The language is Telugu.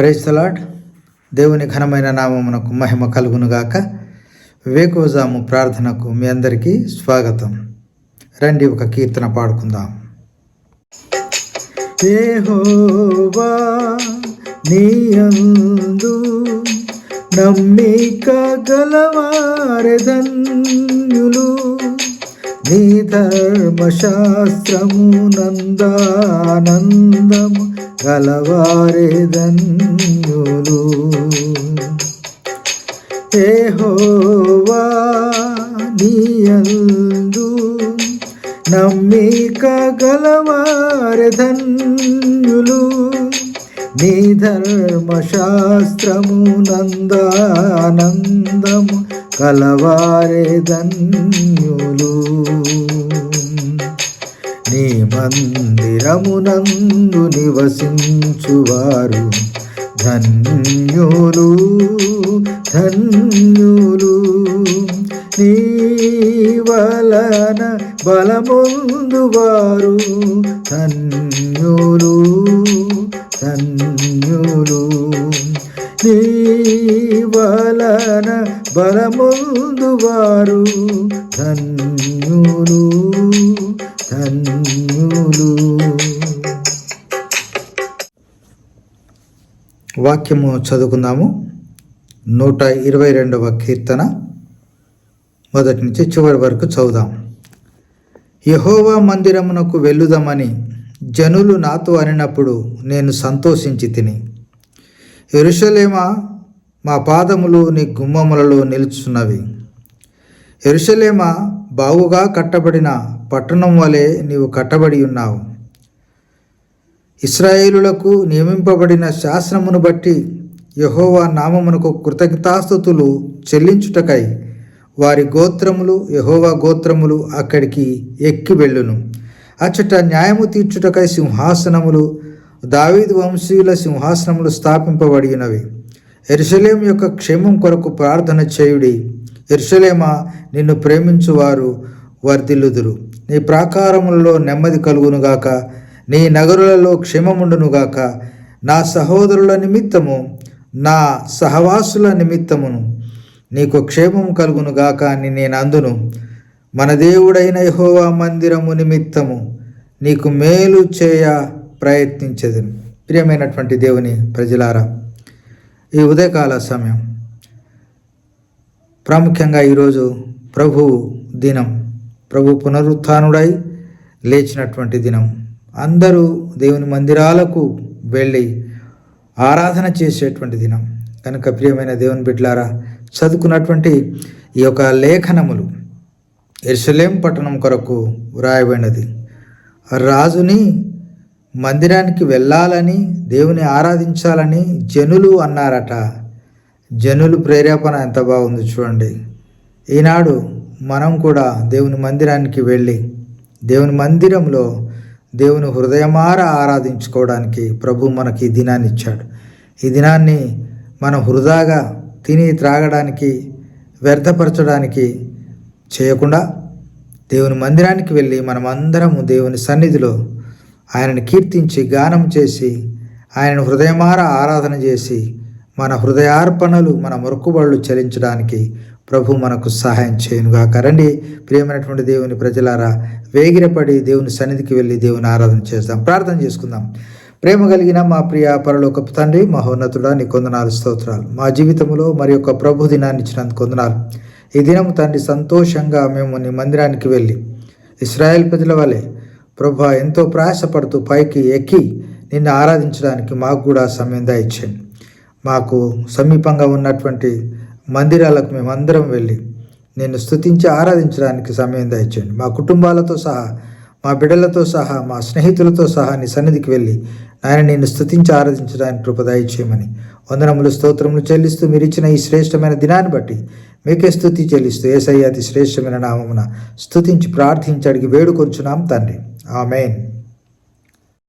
ప్రైస్తలాడ్ దేవుని ఘనమైన నామమునకు మహిమ కలుగునుగాక. వేకోజాము ప్రార్థనకు మీ అందరికీ స్వాగతం. రండి ఒక కీర్తన పాడుకుందాం. ఏహోవా నీయందు నమ్మిక గలవారెదన్యులు. నీ ధర్మశాస్త్రము నందానందము గలవారెదన్యులు ఏహోవా నీయందు నమ్మిక గలవారెదన్యులు నీ ధర్మశాస్త్రము నందానందము కలవారే ధన్యులు. నీ మందిరమునందు నివసించువారు ధన్యులు ధన్యులు. నీ వలన బలముందు వారు ధన్యులు ధన్యులు. నీ వలన బలముందువారు ధన్యులు ధన్యులు. వాక్యము చదువుకుందాము. నూట ఇరవై రెండవ కీర్తన. మొదటి నుంచి చివరి వరకు చదువుదాం. యహోవా మందిరమునకు వెళ్ళుదామని జనులు నాతో అనినప్పుడు నేను సంతోషించి తిని ఎరుషలేమా మా పాదములు నీ గుమ్మములలో నిలుచున్నవి. ఎరుషలేమా బావుగా కట్టబడిన పట్టణం వలె నీవు కట్టబడి ఉన్నావు. ఇస్రాయేలులకు నియమింపబడిన శాసనమును బట్టి యహోవా నామమునకు కృతజ్ఞతాస్థుతులు చెల్లించుటకై వారి గోత్రములు యహోవా గోత్రములు అక్కడికి ఎక్కి వెళ్ళును. అచ్చట న్యాయము తీర్చుటకై సింహాసనములు దావీదు వంశీయుల సింహాసనములు స్థాపింపబడినవి ఎరుసలేం యొక్క క్షేమం కొరకు ప్రార్థన చేయుడి ఎరుసలేమా నిన్ను ప్రేమించువారు వర్ధిల్లుదురు. నీ ప్రాకారములలో నెమ్మది కలుగునుగాక నీ నగరులలో క్షేమముండునుగాక నా సహోదరుల నిమిత్తము నా సహవాసుల నిమిత్తమును నీకు క్షేమం కలుగునుగాక అని నేను అందును. మన దేవుడైన యహోవా మందిరము నిమిత్తము నీకు మేలు చేయ ప్రయత్నించేది. ప్రియమైనటువంటి దేవుని ప్రజలారా ఈ ఉదయకాల సమయం ప్రాముఖ్యంగా ఈరోజు ప్రభు దినం. ప్రభు పునరుత్డై లేచినటువంటి దినం. అందరూ దేవుని మందిరాలకు వెళ్ళి ఆరాధన చేసేటువంటి దినం. కనుక ప్రియమైన దేవుని బిడ్లారా చదువుకున్నటువంటి ఈ యొక్క లేఖనములు ఎర్సలేం పట్టణం కొరకు వ్రాయబడినది. రాజుని మందిరానికి వెళ్ళాలని దేవుని ఆరాధించాలని జనులు అన్నారట. జనులు ప్రేరేపణ ఎంత బాగుంది చూడండి. ఈనాడు మనం కూడా దేవుని మందిరానికి వెళ్ళి దేవుని మందిరంలో దేవుని హృదయమార ఆరాధించుకోవడానికి ప్రభు మనకి ఈ దినాన్ని ఇచ్చాడు. ఈ దినాన్ని మనం హృదాగా తిని త్రాగడానికి వ్యర్థపరచడానికి చేయకుండా దేవుని మందిరానికి వెళ్ళి మనం అందరము దేవుని సన్నిధిలో ఆయనను కీర్తించి గానం చేసి ఆయనను హృదయమార ఆరాధన చేసి మన హృదయార్పణలు మన మొక్కుబళ్ళు చెల్లించడానికి ప్రభు మనకు సహాయం చేయనుగాక. రండి ప్రియమైనటువంటి దేవుని ప్రజలారా వేగిరపడి దేవుని సన్నిధికి వెళ్ళి దేవుని ఆరాధన చేద్దాం ప్రార్థన చేసుకుందాం. ప్రేమ కలిగిన మా ప్రియ పరలోక తండ్రి మహోన్నతుడా నీ కొందనాలు స్తోత్రాలు. మా జీవితంలో మరి యొక్క ప్రభు దినాన్ని ఇచ్చినందుకు కొందనాలు ఈ దినం తండ్రి సంతోషంగా మేము నీ మందిరానికి వెళ్ళి ఇస్రాయేల్ ప్రజల వలె ప్రభు ఎంతో ప్రయాసపడుతూ పైకి ఎక్కి నిన్ను ఆరాధించడానికి మాకు కూడా సమయం ఇచ్చాను మాకు సమీపంగా ఉన్నటువంటి మందిరాలకు మేమందరం వెళ్ళి నిన్ను స్థుతించి ఆరాధించడానికి సమయం దయచేయండి. మా కుటుంబాలతో సహా మా బిడ్డలతో సహా మా స్నేహితులతో సహా నీ సన్నిధికి వెళ్ళి నాయన నిన్ను స్తుతించి ఆరాధించడానికి కృప దయచేయమని వందనములు స్తోత్రములు చెల్లిస్తూ మీరు ఇచ్చిన ఈ శ్రేష్టమైన దినాన్ని బట్టి మీకే స్థుతి చెల్లిస్తూ ఏసయ్య అతి శ్రేష్టమైన నామమున స్థుతించి ప్రార్థించి అడిగి వేడుకొంచున్నాం తండ్రి. Amen.